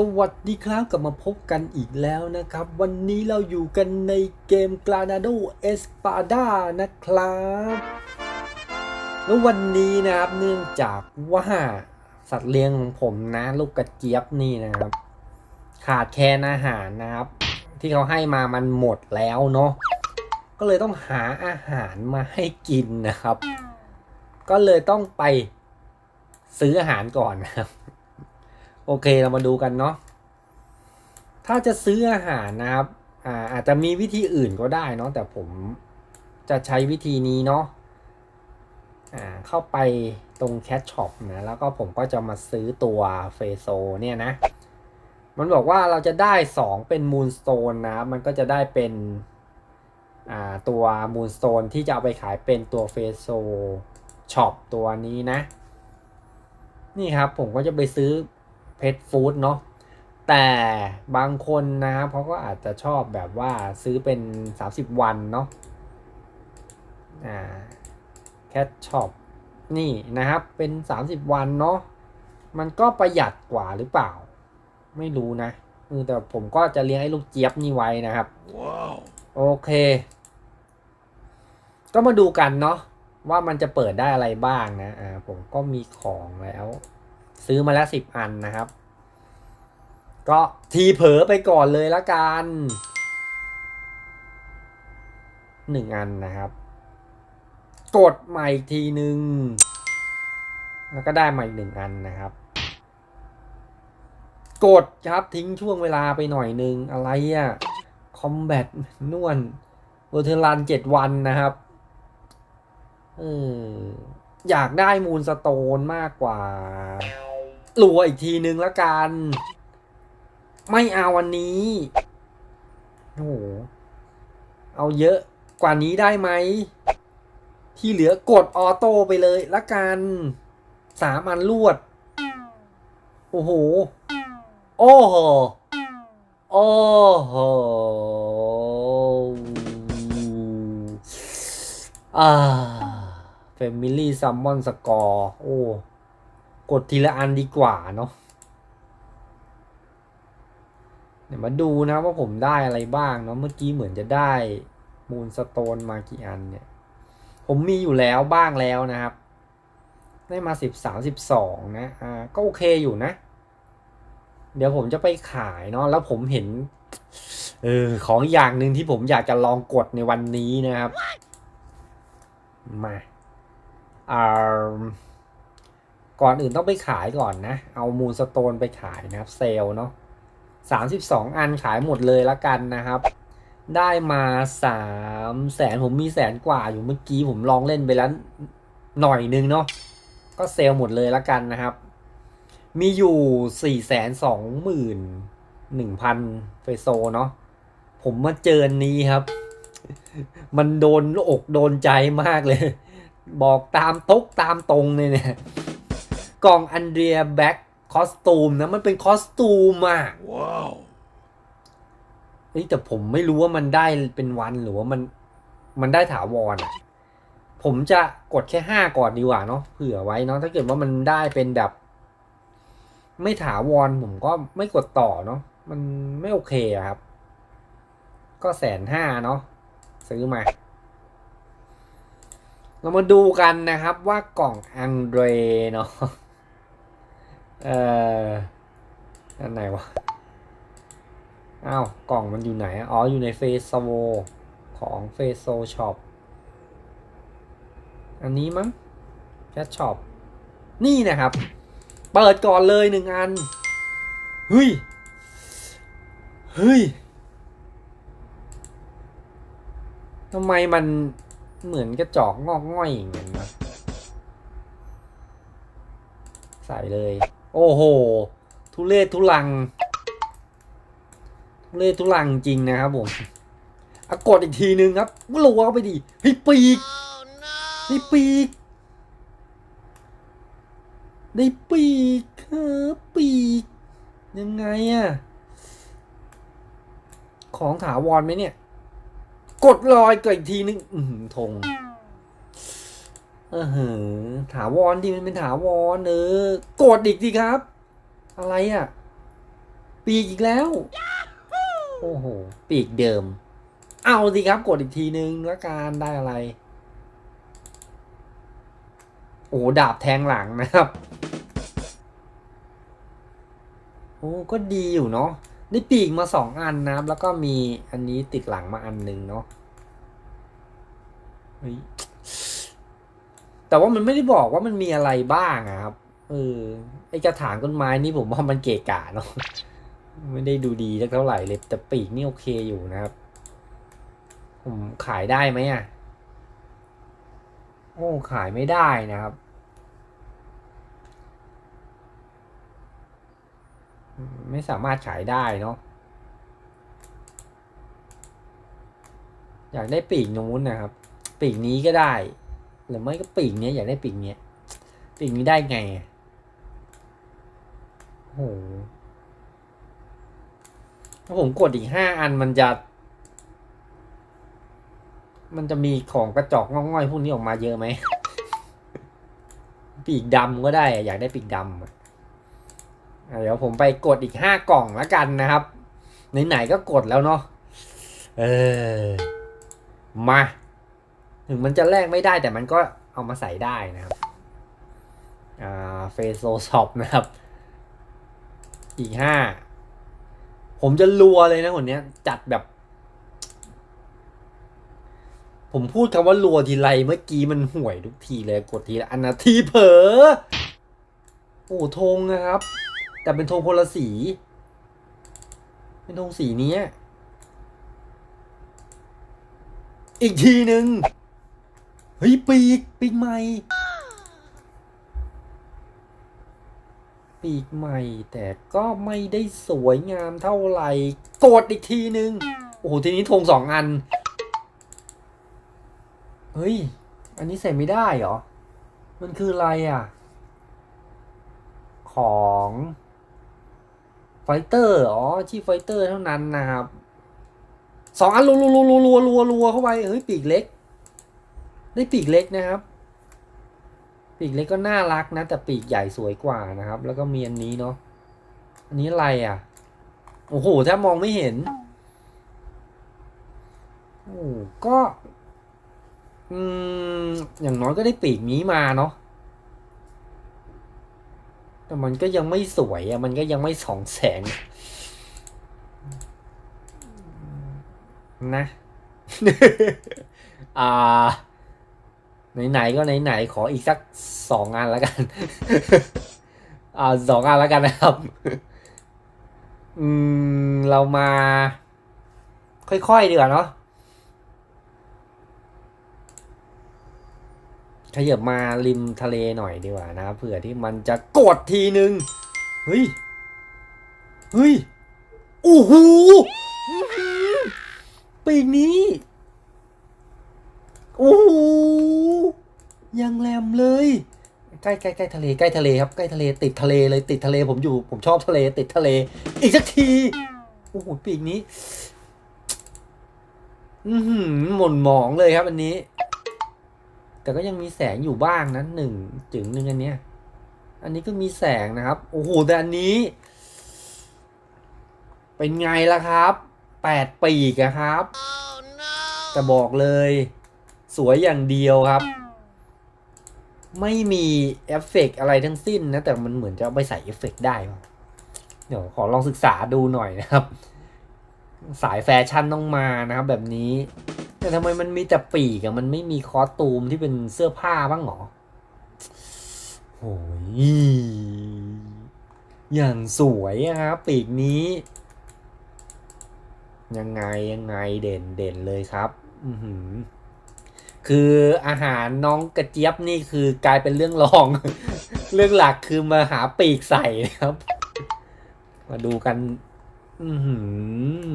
สวัสดีครับกลับมาพบกันอีกแล้วนะครับ วันนี้เราอยู่กันในเกม Granado Espada นะครับ แล้ววันนี้นะครับเนื่องจากว่าสัตว์เลี้ยงของผมนะ ลูกกระเจี๊ยบนี่นะครับ ขาดแคลนอาหารนะครับ ที่เขาให้มามันหมดแล้วเนาะก็เลยต้องหาอาหารมาให้กินนะครับ ก็เลยต้องไปซื้ออาหารก่อนนะครับ โอเคเรามาดูกันเนาะถ้าจะซื้ออาหารนะครับอ่าอาจจะมีวิธีอื่นก็ได้เนาะแต่ผมจะใช้วิธีนี้เนาะอ่าเข้าไปตรงแคชช็อปนะแล้วก็ผมก็จะมาซื้อตัวเฟโซเนี่ยนะ มันบอกว่าเราจะได้ 2 เป็นมูนสโตนนะมันก็จะได้เป็นอ่าตัวมูนสโตนที่จะเอาไปขายเป็นตัวเฟโซช็อปตัวนี้นะ นี่ครับผมก็จะไปซื้อ เพ t ฟู้ดเนาะแต่บางคนนะครับเขาก็อาจจะชอบแบบว่าซื้อเป็น 30 วันเนาะอ่าแคทช็อปนี่นะครับเป็น 30 วันเนาะมันก็ประหยัดกว่าหรือเปล่า ไม่รู้นะเออแต่ผมก็จะเลี้ยงไอ้ลูกเจี๊ยบนี่ไว้นะครับ Wow. โอเค ก็มาดูกันเนาะว่ามันจะเปิดได้อะไรบ้างนะอ่าผมก็มีของแล้ว ซื้อมาแล้วสิบอันนะครับ ก็ทีเผลอไปก่อนเลยละกันหนึ่งอันนะครับ กดใหม่อีกทีหนึ่งแล้วก็ได้ใหม่หนึ่งอันนะครับ กดครับทิ้งช่วงเวลาไปหน่อยหนึ่งอะไรอะ่ะคอมแบทนวลเวอร์เทลันเจ็ดวันนะครับเอออยากได้มูลสโตนมากกว่า รัวอีกทีนึงละกัน ไม่เอาวันนี้โอ้โหเอาเยอะกว่านี้ได้ไหม ที่เหลือกดออโต้ไปเลยละกันสามอันรวด โอ้โห โอ้โห โอ้โหอ่า Family Summon Score โอ้ กดทีละอันดีกว่าเนาะเดี๋ยวมาดูนะว่าผมได้อะไรบ้างเนาะเมื่อกี้เหมือนจะได้มูลสโตนมากี่อันเนี่ย ผมมีอยู่แล้วบ้างแล้วนะครับ ได้มาสิบสามสิบสองนะอ่าก็โอเคอยู่นะ เดี๋ยวผมจะไปขายเนาะแล้วผมเห็นเออของอย่างหนึ่งที่ผมอยากจะลองกดในวันนี้นะครับ มาอ่า ก่อนอื่นต้องไปขายก่อนนะ เอามูลสโตนไปขายนะครับ เซลเนาะสามสิบสองอันขายหมดเลยละกันนะครับ ได้มาสามแสนผมมีแสนกว่าอยู่เมื่อกี้ผมลองเล่นไปแล้วหน่อยนึงเนาะก็เซลหมดเลยละกันนะครับ มีอยู่สี่แสนสองหมื่นหนึ่งพันเฟโซเนาะผมมาเจอนนี้ครับ มันโดนอกโดนใจมากเลย บอกตามตกตามตรงเลยเนี่ย กล่องอันเดรียแบ็คคอสตูมนะมันเป็นคอสตูมอะ Wow. เฮ้ยแต่ผมไม่รู้ว่ามันได้เป็นวันหรือว่ามันมันได้ถาวรอะผมจะกดแค่ห้าก่อนดีกว่าเนาะเผื่อไว้เนาะถ้าเกิดว่ามันได้เป็นแบบ ไม่ถาวรผมก็ไม่กดต่อเนาะมันไม่โอเคอะครับ ก็แสนห้าเนาะซื้อมา เรามาดูกันนะครับว่ากล่องอังเดรเนาะ เอ่ออันไหนวะ อ้าว กล่องมันอยู่ไหน อ๋อ อยู่ในเฟซโวของเฟซโซช็อป อันนี้มั้งแคชช็อป นี่นะครับ เปิดก่อนเลยหนึ่งอัน เฮ้ย เฮ้ยทำไมมันเหมือนกระจอกงอกง่อยอย่างนั้นนะใส่เลย โอ้โห ทุเรศทุลัง ทุเรศทุลังจริงนะครับผมอะกดอีกทีนึงครับรัวเข้าไปดิเฮ้ยปีกได้ปีกได้ปีกครับปีก ยังไงอะของถาวรไหมเนี่ย กดลอยก็อีกทีนึง อือหือธง ออหือถาวรดีมันเป็นถาวรเออกดอีกดีครับ อะไรอะปีกอีกแล้ว โอ้โห ปีกเดิม เอาสิครับ กดอีกทีนึงแล้วการได้อะไร โอ้ดาบแทงหลังนะครับ โอ้ก็ดีอยู่เนาะได้ปีกมาสองอันนะครับ แล้วก็มีอันนี้ติดหลังมาอันหนึ่งเนาะ แต่ว่ามันไม่ได้บอกว่ามันมีอะไรบ้างอะครับเออไอกระถางต้นไม้นี่ผมว่ามันเกะกะเนาะไม่ได้ดูดีสักเท่าไหร่เลยแต่ปีกนี่โอเคอยู่นะครับ ผมขายได้ไหมอะโอ้ขายไม่ได้นะครับไม่สามารถขายได้เนาะอยากได้ปีกนู้นนะครับ ปีกนี้ก็ได้ หรือไม่ก็ปีกเนี้ยอยากได้ปีกเนี้ยปีกนี้ได้ไงอะโอ้โหถ้าผมกดอีกห้าอันมันจะ มันจะมีของกระจอกงอกง่อยพวกนี้ออกมาเยอะไหม ปีกดำก็ได้ อยากได้ปีกดำเดี๋ยวผมไปกดอีกห้ากล่องแล้วกันนะครับ ไหนๆก็กดแล้วเนาะ เออ มา ถึงมันจะแลกไม่ได้แต่มันก็เอามาใส่ได้นะครับอ่าเฟโซช็อปนะครับ อีกห้าผมจะรัวเลยนะคนนี้จัดแบบ ผมพูดคำว่ารัวทีไรเมื่อกี้มันห่วยทุกทีเลยกดทีละอันนาทีเผลอโอ้ธงนะครับ แต่เป็นธงคนละสี เป็นธงสีนี้อีกทีหนึ่ง เฮ้ยปีกปีกใหม่ ปีกใหม่ แต่ก็ไม่ได้สวยงามเท่าไหร่กดอีกทีหนึ่งโอ้โหทีนี้ธงสองอัน เฮ้ย อันนี้ใส่ไม่ได้เหรอ มันคืออะไรอะ ของไฟเตอร์อ๋อที่ไฟเตอร์เท่านั้นนะครับสองอันรัวรัวรัวรัวรัวรัวเข้าไปเฮ้ยปีกเล็ก ได้ปีกเล็กนะครับ ปีกเล็กก็น่ารักนะ แต่ปีกใหญ่สวยกว่านะครับ แล้วก็มีอันนี้เนาะอันนี้อะไรอะ โอ้โหแทบมองไม่เห็นโอ้ก็ อืม อย่างน้อยก็ได้ปีกนี้มาเนาะแต่มันก็ยังไม่สวยอะมันก็ยังไม่สองแสงนะ อ่า ไหนๆก็ไหนๆขออีกสักสองงานแล้วกันอ่าสองงานแล้วกันนะครับ อืม เรามา ค่อยๆดีกว่าเนาะขยับมาริมทะเลหน่อยดีกว่านะเผื่อที่มันจะกดทีนึง เฮ้ย เฮ้ย โอ้โหอื้อหือปีกนี้ โอ้โห ยังแหลมเลยใกล้ใกล้ใกล้ทะเลใกล้ทะเลครับใกล้ทะเลติดทะเลเลยติดทะเลผมอยู่ ผมชอบทะเล ติดทะเล อีกสักทีโอ้โหปีกนี้ อืหม่นหมองเลยครับอันนี้ แต่ก็ยังมีแสงอยู่บ้างนะหนึ่งจึงหนึ่งอันเนี้ย อันนี้ก็มีแสงนะครับโอ้โหแต่อันนี้ เป็นไงล่ะครับแปดปีกอะครับแต่บอกเลย สวยอย่างเดียวครับ ไม่มีเอฟเฟกต์อะไรทั้งสิ้นนะ แต่มันเหมือนจะเอาไปใส่เอฟเฟกต์ได้เดี๋ยวขอลองศึกษาดูหน่อยนะครับ สายแฟชั่นต้องมานะครับ แบบนี้ แต่ทำไมมันมีแต่ปีกอะมันไม่มีคอสตูมที่เป็นเสื้อผ้าบ้างหรอโอ้ยอย่างสวยอะครับปีกนี้ ยังไงยังไงเด่นเด่นเลยครับ อือหือ คืออาหารน้องกระเจี๊ยบนี่คือกลายเป็นเรื่องรอง เรื่องหลักคือมาหาปีกใส่ครับ มาดูกัน อือหือ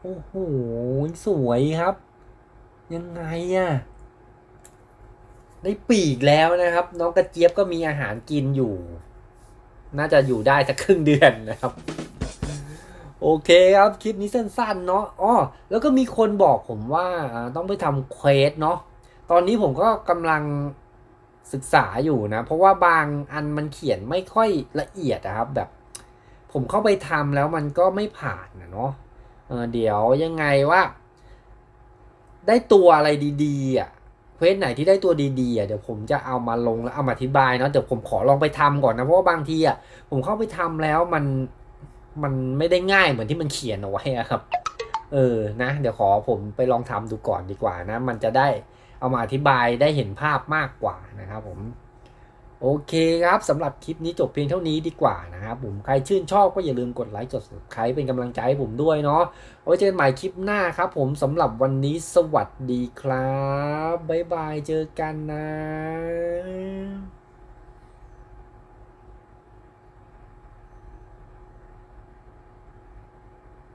โอ้โห สวยครับ ยังไงอะได้ปีกแล้วนะครับ น้องกระเจี๊ยบก็มีอาหารกินอยู่ น่าจะอยู่ได้สักครึ่งเดือนนะครับ โอเคครับคลิปนี้สั้นๆเนาะอ๋อแล้วก็มีคนบอกผมว่าต้องไปทำเควสเนาะตอนนี้ผมก็กำลังศึกษาอยู่นะ เพราะว่าบางอันมันเขียนไม่ค่อยละเอียดนะครับ แบบ ผมเข้าไปทำแล้วมันก็ไม่ผ่านนะเนาะเเดี๋ยวยังไงว่า ได้ตัวอะไรดีๆอะเควสไหนที่ได้ตัวดีๆอะเดี๋ยวผมจะเอามาลงแล้วเอามาอธิบายเนาะเดี๋ยวผมขอลองไปทำก่อนนะเพราะว่าบางทีอะผมเข้าไปทำแล้วมัน มันไม่ได้ง่ายเหมือนที่มันเขียนเอาไว้ครับ เออนะ เดี๋ยวขอผมไปลองทำดูก่อนดีกว่านะ มันจะได้เอามาอธิบายได้เห็นภาพมากกว่านะครับผมโอเคครับสำหรับคลิปนี้จบเพียงเท่านี้ดีกว่านะครับผมใครชื่นชอบก็อย่าลืมกดไลค์กด subscribe เป็นกำลังใจให้ผมด้วยเนาะไว้เจอกันใหม่คลิปหน้าครับผมสำหรับวันนี้สวัสดีครับ บ๊ายบายเจอกันนะ